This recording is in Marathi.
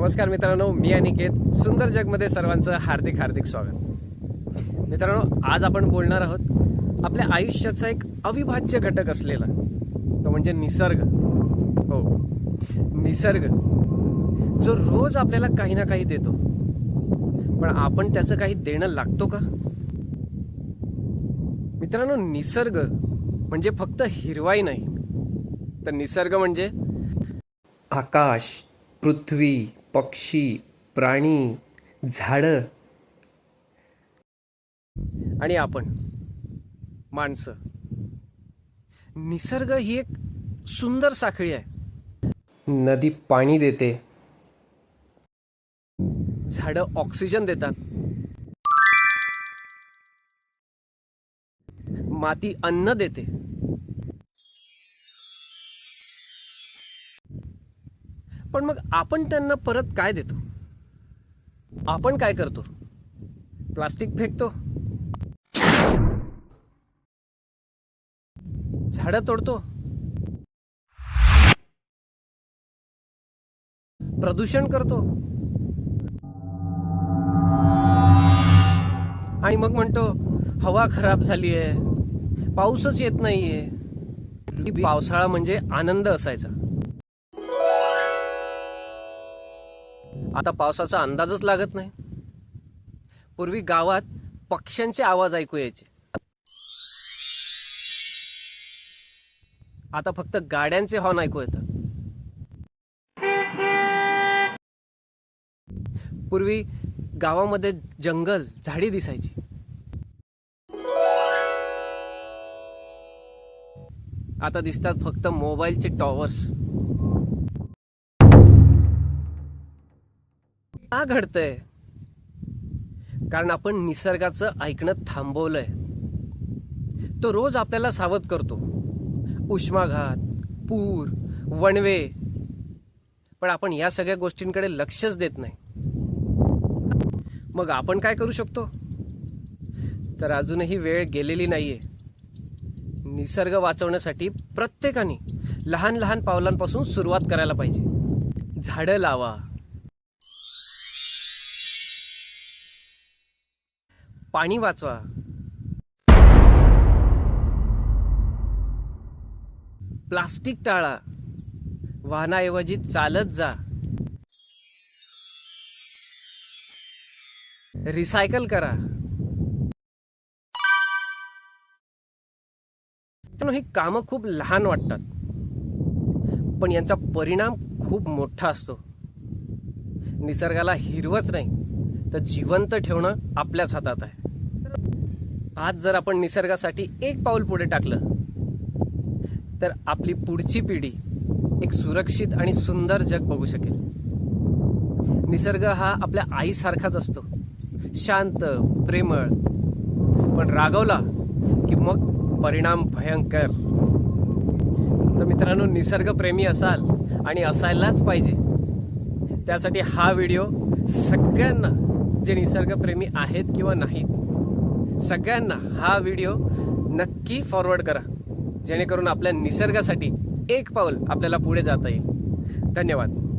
नमस्कार मित्रांनो मी अनिकेत सुंदर जगमध्ये सर्वांचं हार्दिक हार्दिक स्वागत. मित्रांनो आज आपण बोलणार आहोत आपल्या आयुष्याचा एक अविभाज्य घटक असलेला. तो म्हणजे निसर्ग. हो. निसर्ग. जो रोज आपल्याला काही ना काही देतो. पण आपण त्याचं काही देणं लागतो का? मित्रांनो निसर्ग म्हणजे फक्त हिरवाई नाही. तर निसर्ग म्हणजे आकाश पृथ्वी पक्षी प्राणी झाडं. आणि आपण माणसं. निसर्ग ही एक सुंदर साखळी आहे. नदी पाणी देते. झाडं ऑक्सिजन देतात. माती अन्न देते. पण मग आपण त्यांना परत काय देतो? आपण काय करतो? प्लास्टिक फेकतो? झाडं तोडतो? प्रदूषण करतो? आणि मग म्हणतो हवा खराब झाली आहे पाऊसच येत नाहीये. पावसाळा म्हणजे आनंद असायचा. आता पावसाचा अंदाजच लागत नाही. पूर्वी गावात पक्ष्यांचे आवाज ऐकू यायचे. आता फक्त गाड्यांचे हॉर्न ऐकू येतात पूर्वी गावामध्ये जंगल झाडी दिसायची. आता दिसतात फक्त मोबाईलचे टॉवर्स. का घडतंय? कारण आपण निसर्गाचं ऐकणं थांबवलंय. तो रोज आपल्याला सावध करतो. उष्माघात पूर वणवे. पण आपण या सगळ्या गोष्टींकडे लक्षच देत नाही. मग आपण काय करू शकतो? तर अजूनही वेळ गेलेली नाहीये. निसर्ग वाचवण्यासाठी प्रत्येकाने लहान लहान पावलांपासून सुरुवात करायला पाहिजे. झाडं लावा. पाणी वाचवा. प्लास्टिक टाळा. वाहनाऐवजी चालत जा. रिसायकल करा. ही कामं खूप लहान वाटतात. पण यांचा परिणाम खूप मोठा असतो. निसर्गाला हिरवच नाही. तर जिवंत ठेवणं आपल्याच हातात आहे. आज जर आपण निसर्गासाठी एक पाऊल पुढे टाकलं तर आपली पुढची पिढी एक सुरक्षित आणि सुंदर जग बघू शकेल. निसर्ग हा आपल्या आईसारखाच असतो. शांत प्रेमळ पण रागवला की मग परिणाम भयंकर. तर मित्रांनो निसर्गप्रेमी असाल आणि असायलाच पाहिजे. त्यासाठी हा व्हिडिओ सगळ्यांना जे निसर्गप्रेमी आहेत किंवा नाहीत. सगळ्यांना हा व्हिडिओ नक्की फॉरवर्ड करा. जेणेकरून आपल्या निसर्गासाठी एक पाऊल आपल्याला पुढे जाता येईल. धन्यवाद.